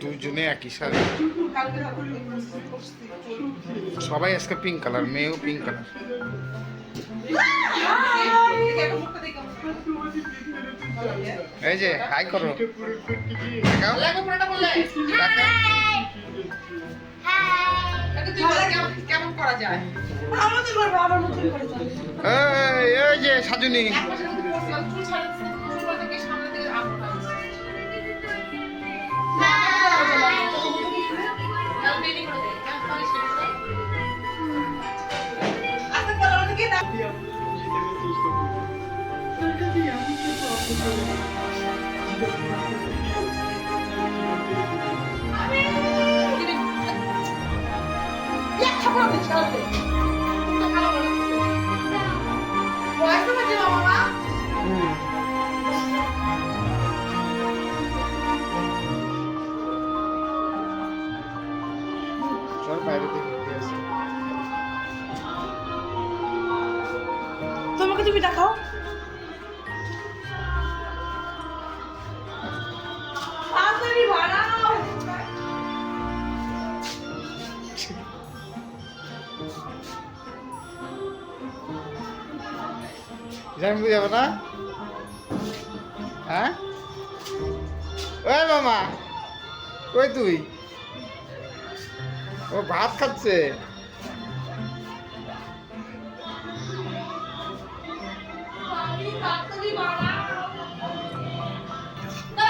দুজনে একই সাথে সবাই আজকে পিঙ্ক কালার মেয়েও পিঙ্ক কালার এই যে হাই করো। কেমন করা যায় এই যে সাজুনি। তোমাকে তুমি দেখাও। ওই কই তুই? ও ভাত খাচ্ছে।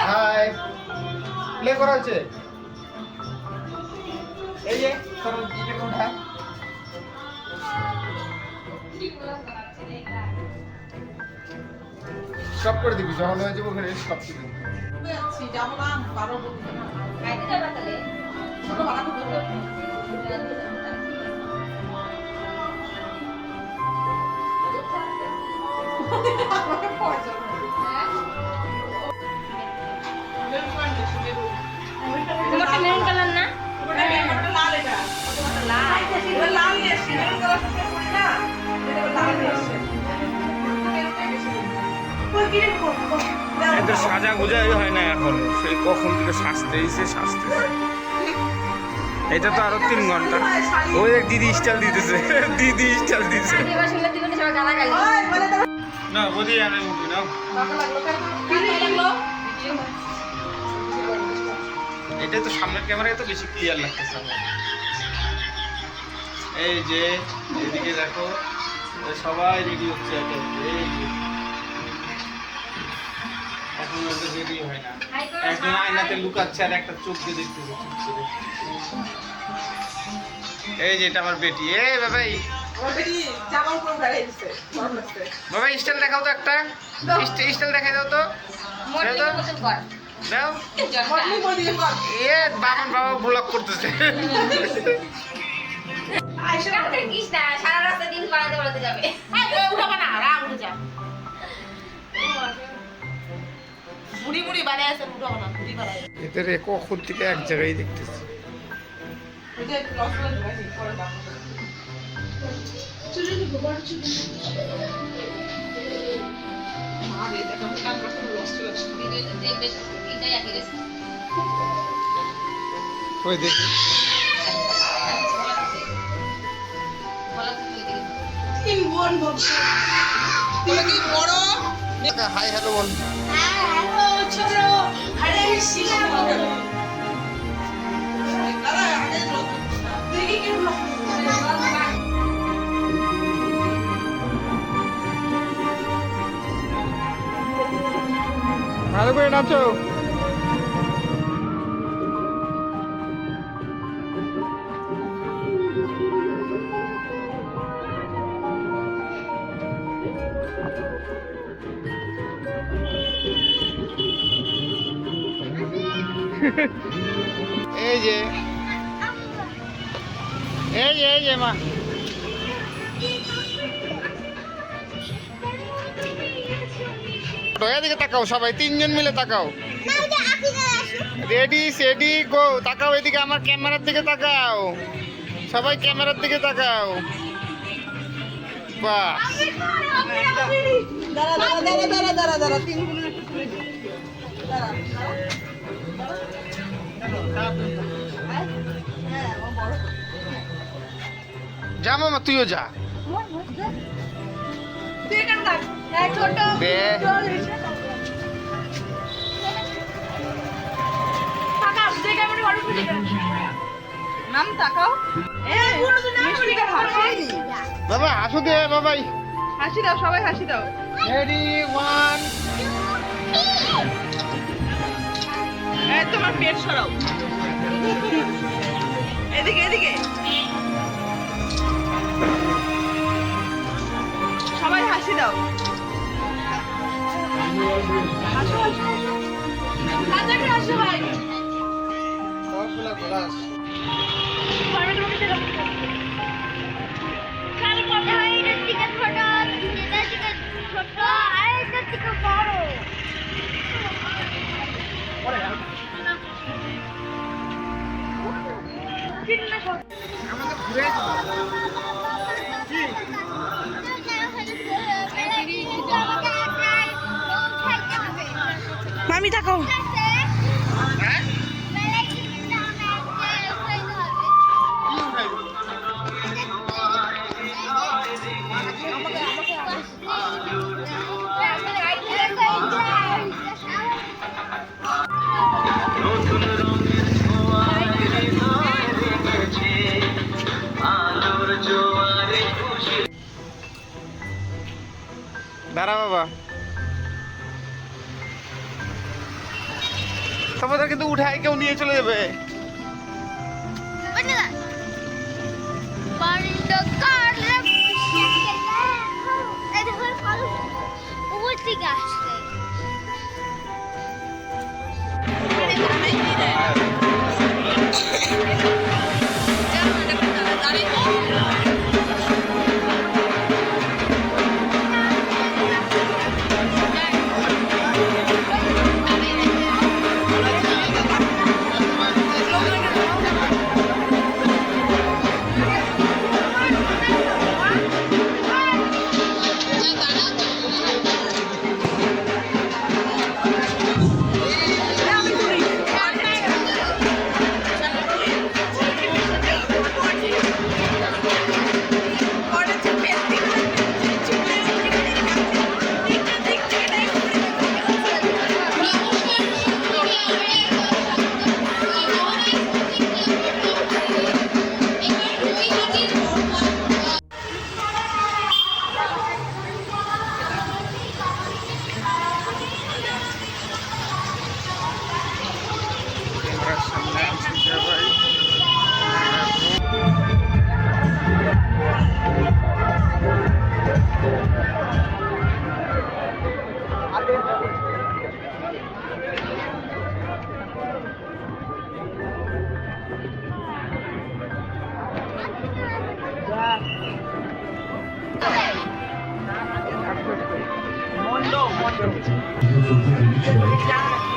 হাই প্লে করা হচ্ছে? এই যে কোঠা সব করে দিবি, যখন হয়ে যাব, ওখানে সব করে যাচ্ছি, যাব না, বারো ছোট বানাবো বলতে। আমাকে পয়সা এদের সাজা গোজাই হয় না এখন। সেই কখন থেকে সাজতে এসে সাজতে এটা তো আরও তিন ঘণ্টা। ওই দিদি স্টাইল দিতেছে। দিদি স্টাইল দিতেছে। না, বলি আমি উঠবি না? এটা তো সামনের ক্যামেরায় তো বেশি ক্লিয়ার লাগতেছে এই যে, এদিকে দেখো সবাই রেডি হচ্ছে। এখন হয় না একজন আয়নাতে লুকাচ্ছে আর একটা চোখ দিয়ে এই যে এটা আমার বেটি। এ বাবাই। বাবা স্টাইল দেখাও তো একটা। স্টাইল দেখাই দাও তো। দাও। এ বাবার বাবা ব্লগ করতেছে। সারা রাস্তা দিন বাড়াতে বাড়াতে যাবে। এই, উঠাবা না, রা উঠে যা। বুড়ি বাড়ায় আছে, উঠাবা না। এদের এ কখন থেকে এক জায়গায় দেখতেছি। ওই বড়? চুলে মা রে, দেখো, কান পাশে রস চলে আসছে। ভিডিওতে দেখবে এটাই একই রেসিপি ওই দেখি বলা তো তুই দিকে তিন বোন বলছে তুমি কি বড়? হাই হ্যালো বল হ্যালো ছোট আরে আমি শিলা দাদা, আগে চলো। দেখি কেমন ভালো করে নাচো এই যে এই যে মা। এদিকে তাকাও সবাই, তিনজন মিলে তাকাও। রেডি সেডি গো তাকাও এদিকে, আমার ক্যামেরার দিকে তাকাও। সবাই ক্যামেরার দিকে তাকাও। বাহ। দাঁড়া যা মামা তুইও যা। হ্যাঁ বাবা হাসু দে বাবাই। হাসি দাও সবাই হাসি দাও। রেডি ওয়ান তোমার পেট সরাও। এদিকে এদিকে। সবাই হাসি দাও। হাসো হাসো। হাসো হাসো ভাই। সবগুলা গ্লাস ঘুরে তাকাও। হ্যাঁ দাঁড়া বাবা। তোমাদের কিন্তু উঠায় কেউ নিয়ে চলে যাবে। সামনে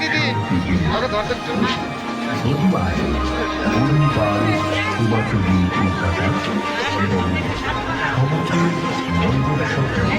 দিদি। রবিবার পরিবার কলকাতা এবং সমগ্র মন্দির সজ্জায়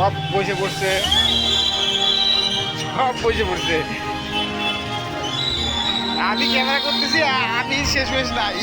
সব বসে পড়ছে। সব বসে পড়ছে। আমি ক্যামেরা করতেছি আমি শেষ মেশ নাই।